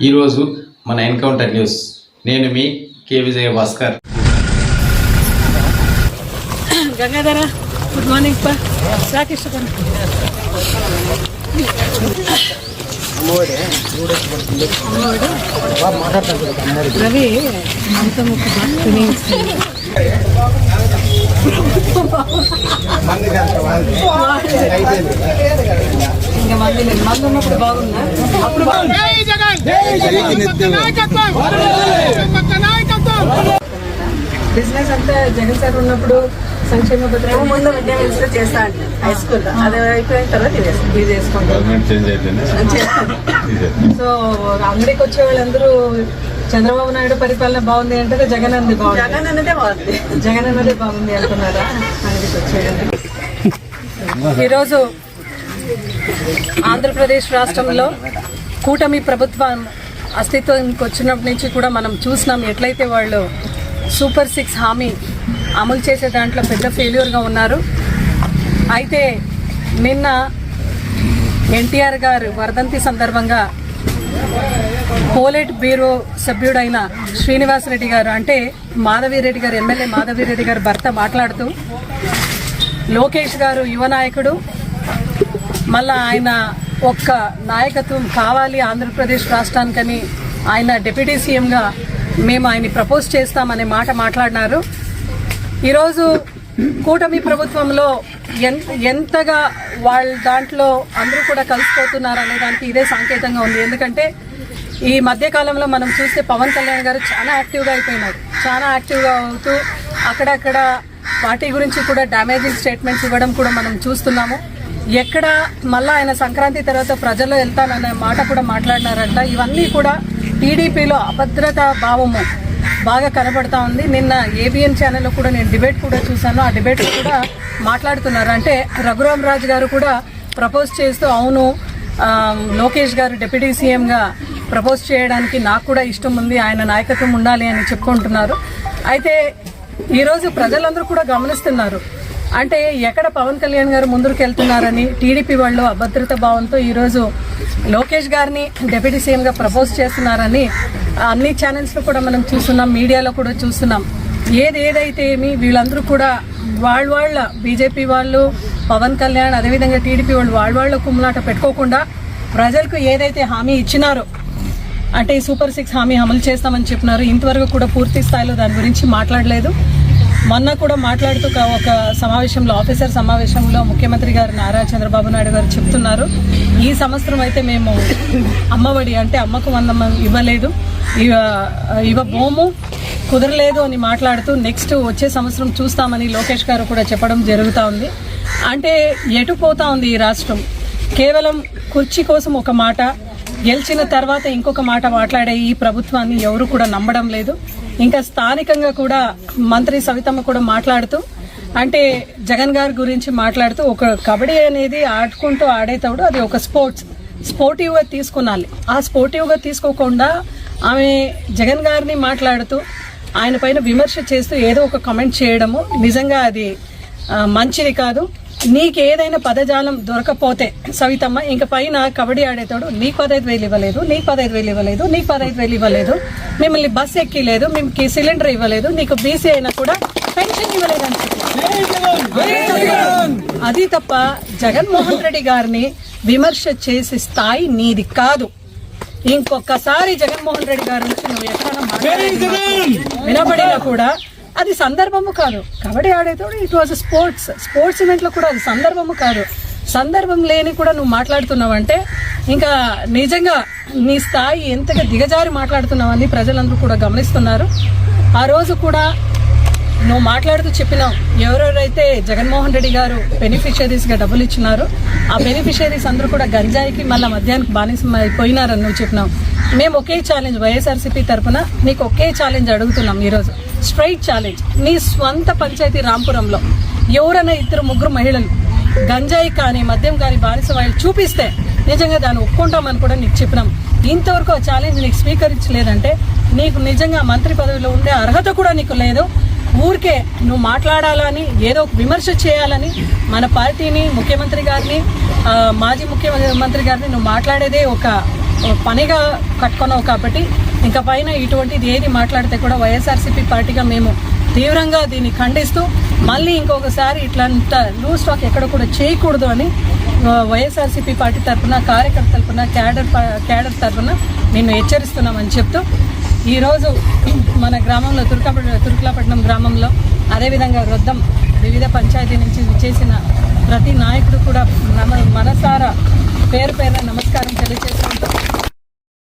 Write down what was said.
ఈరోజు మన encounter news నేను మీ K Vijaya Bhaskar Gangadhara good morning పా సాకిష్టపడి రవి అంత ముక్కు తినేస్తుంది ఇంకా మంది లేదు. మంది ఉన్నప్పుడు బాగుందా? అప్పుడు బిజినెస్ అంతా జగన్ సార్ ఉన్నప్పుడు సంక్షేమ పథకం ముందు విద్యా మినిస్టర్ చేస్తా అంటే హై స్కూల్ అది అయిపోయిన తర్వాత ఇది చేసుకుంటాం. సో అంగడికి వచ్చే వాళ్ళందరూ చంద్రబాబు నాయుడు పరిపాలన బాగుంది అంటే జగన్ అంది బాగుంది. జగన్ అన్నదే బాగుంది. జగన్ అన్నదే బాగుంది అంటున్నారా? అంగడికి వచ్చేయండి ఈరోజు ఆంధ్రప్రదేశ్ రాష్ట్రంలో కూటమి ప్రభుత్వం అస్తిత్వానికి వచ్చినప్పటి నుంచి కూడా మనం చూసినాం. ఎట్లయితే వాళ్ళు సూపర్ సిక్స్ హామీ అమలు చేసే దాంట్లో పెద్ద ఫెయిల్యూర్గా ఉన్నారు. అయితే నిన్న ఎన్టీఆర్ గారు వర్ధంతి సందర్భంగా పోలెట్ బ్యూరో సభ్యుడైన శ్రీనివాసరెడ్డి గారు అంటే మాధవిరెడ్డి గారు ఎమ్మెల్యే మాధవిరెడ్డి గారు భర్త మాట్లాడుతూ లోకేష్ గారు యువ నాయకుడు మళ్ళా ఆయన ఒక్క నాయకత్వం కావాలి ఆంధ్రప్రదేశ్ రాష్ట్రానికని ఆయన డిప్యూటీ సీఎంగా మేము ఆయన్ని ప్రపోజ్ చేస్తామనే మాట మాట్లాడినారు. ఈరోజు కూటమి ప్రభుత్వంలో ఎంత ఎంతగా వాళ్ళ దాంట్లో అందరూ కూడా కలిసిపోతున్నారు అనే దానికి ఇదే సంకేతంగా ఉంది. ఎందుకంటే ఈ మధ్యకాలంలో మనం చూస్తే పవన్ కళ్యాణ్ గారు చాలా యాక్టివ్గా అయిపోయినారు. చాలా యాక్టివ్గా అవుతూ అక్కడక్కడ పార్టీ గురించి కూడా డ్యామేజింగ్ స్టేట్మెంట్స్ ఇవ్వడం కూడా మనం చూస్తున్నాము. ఎక్కడ మళ్ళా ఆయన సంక్రాంతి తర్వాత ప్రజల్లో వెళ్తాననే మాట కూడా మాట్లాడినారంట. ఇవన్నీ కూడా టీడీపీలో అభద్రతా భావము బాగా కనబడతా ఉంది. నిన్న ఏబిఎన్ ఛానల్లో కూడా నేను డిబేట్ కూడా చూశాను. ఆ డిబేట్ కూడా మాట్లాడుతున్నారు. అంటే రఘురామ్ రాజు గారు కూడా ప్రపోజ్ చేస్తూ అవును లోకేష్ గారు డిప్యూటీ సీఎంగా ప్రపోజ్ చేయడానికి నాకు కూడా ఇష్టం ఉంది ఆయన నాయకత్వం ఉండాలి అని చెప్పుకుంటున్నారు. అయితే ఈరోజు ప్రజలందరూ కూడా గమనిస్తున్నారు. అంటే ఎక్కడ పవన్ కళ్యాణ్ గారు ముందుకు వెళ్తున్నారని టీడీపీ వాళ్ళు అభద్రత భావంతో ఈరోజు లోకేష్ గారిని డిప్యూటీ సీఎంగా ప్రపోజ్ చేస్తున్నారని అన్ని ఛానల్స్లో కూడా మనం చూస్తున్నాం మీడియాలో కూడా చూస్తున్నాం. ఏది ఏదైతే ఏమి వీళ్ళందరూ కూడా వాళ్ళ వాళ్ళ బీజేపీ వాళ్ళు పవన్ కళ్యాణ్ అదేవిధంగా టీడీపీ వాళ్ళు వాళ్ళ వాళ్ళ కుమ్లాట పెట్టుకోకుండా ప్రజలకు ఏదైతే హామీ ఇచ్చినారో అంటే ఈ సూపర్ సిక్స్ హామీ అమలు చేస్తామని చెప్పినారు ఇంతవరకు కూడా పూర్తి స్థాయిలో దాని గురించి మాట్లాడలేదు. మొన్న కూడా మాట్లాడుతూ ఒక- సమావేశంలో ఆఫీసర్ సమావేశంలో ముఖ్యమంత్రి గారు నారా చంద్రబాబు నాయుడు గారు చెప్తున్నారు. ఈ సంవత్సరం అయితే మేము అమ్మఒడి అంటే అమ్మకు వంద ఇవ్వలేదు. ఇవ ఇవ్వబోము కుదరలేదు అని మాట్లాడుతూ నెక్స్ట్ వచ్చే సంవత్సరం చూస్తామని లోకేష్ గారు కూడా చెప్పడం జరుగుతూ ఉంది. అంటే ఎటు పోతా ఉంది ఈ రాష్ట్రం? కేవలం కుర్చీ కోసం ఒక మాట గెలిచిన తర్వాత ఇంకొక మాట మాట్లాడే ఈ ప్రభుత్వాన్ని ఎవరు కూడా నమ్మడం లేదు. ఇంకా స్థానికంగా కూడా మంత్రి సవితమ్మ కూడా మాట్లాడుతూ అంటే జగన్ గారి గురించి మాట్లాడుతూ ఒక కబడ్డీ అనేది ఆడుకుంటూ ఆడేటప్పుడు అది ఒక స్పోర్ట్స్ స్పోర్టివ్గా తీసుకునాలి ఆ స్పోర్టివ్గా తీసుకోకుండా ఆమె జగన్ గారిని మాట్లాడుతూ ఆయన పైన విమర్శ చేస్తూ ఏదో ఒక కమెంట్ చేయడము నిజంగా అది మంచిది కాదు. నీకు ఏదైనా పదజాలం దొరకపోతే సవితమ్మ ఇంక పైన కబడ్డీ ఆడేతాడు నీకు పదహైదు వేలు ఇవ్వలేదు నీకు పదహైదు వేలు ఇవ్వలేదు నీకు పదహైదు వేలు ఇవ్వలేదు మిమ్మల్ని బస్ ఎక్కిలేదు మీకు సిలిండర్ ఇవ్వలేదు నీకు బీసీ అయినా కూడా పెన్షన్ ఇవ్వలేదు. అది తప్ప జగన్మోహన్ రెడ్డి గారిని విమర్శ చేసే స్థాయి నీది కాదు ఇంకొకసారి జగన్మోహన్ రెడ్డి గారి నుంచి నువ్వు ఎక్కడైనా మాట్లాడేది వినబడినా కూడా అది సందర్భము కాదు. కబడ్డీ ఆడేటప్పుడు ఇట్ వాజ్ స్పోర్ట్స్ స్పోర్ట్స్ ఈవెంట్లో కూడా అది సందర్భము కాదు. సందర్భం లేని కూడా నువ్వు మాట్లాడుతున్నావంటే ఇంకా నిజంగా నీ స్థాయి ఎంతగా దిగజారి మాట్లాడుతున్నావని ప్రజలందరూ కూడా గమనిస్తున్నారు. ఆ రోజు కూడా నువ్వు మాట్లాడుతూ చెప్పినావు ఎవరెవరైతే జగన్మోహన్ రెడ్డి గారు బెనిఫిషరీస్గా డబ్బులు ఇచ్చినారో ఆ బెనిఫిషరీస్ అందరూ కూడా గంజాయికి మళ్ళీ మధ్యాహ్నం బానిసం అయిపోయినారని నువ్వు చెప్పినావు. మేము ఒకే ఛాలెంజ్ వైఎస్ఆర్సీపీ తరఫున నీకు ఒకే ఛాలెంజ్ అడుగుతున్నాం ఈరోజు. స్ట్రైట్ ఛాలెంజ్ నీ స్వంత పంచాయతీ రాంపురంలో ఎవరైనా ఇద్దరు ముగ్గురు మహిళలు గంజాయి కానీ మద్యం కానీ బానిస వాళ్ళు చూపిస్తే నిజంగా దాన్ని ఒప్పుకుంటామని కూడా నీకు చెప్పినాం. ఇంతవరకు ఆ ఛాలెంజ్ నీకు స్వీకరించలేదంటే నీకు నిజంగా మంత్రి పదవిలో ఉండే అర్హత కూడా నీకు లేదు. ఊరికే నువ్వు మాట్లాడాలని ఏదో ఒక విమర్శ చేయాలని మన పార్టీని ముఖ్యమంత్రి గారిని మాజీ ముఖ్యమంత్రి గారిని నువ్వు మాట్లాడేదే ఒక పనిగా కట్టుకున్నావు కాబట్టి ఇంకా పైన ఇటువంటిది ఏది మాట్లాడితే కూడా వైఎస్ఆర్సీపీ పార్టీగా మేము తీవ్రంగా దీన్ని ఖండిస్తూ మళ్ళీ ఇంకొకసారి ఇట్లంత లూజ్ స్టాక్ ఎక్కడ కూడా చేయకూడదు అని వైఎస్ఆర్సీపీ పార్టీ తరఫున కార్యకర్త తరఫున క్యాడర్ క్యాడర్ తరఫున నిన్ను హెచ్చరిస్తున్నామని చెప్తూ ఈరోజు మన గ్రామంలో తుర్కాపట్నం తుర్కలాపట్నం గ్రామంలో అదేవిధంగా వృద్ధం వివిధ పంచాయతీ నుంచి చేసిన ప్రతి నాయకుడు కూడా నమ మనసారా పేరు పేరున నమస్కారం తెలియజేసుకుంటూ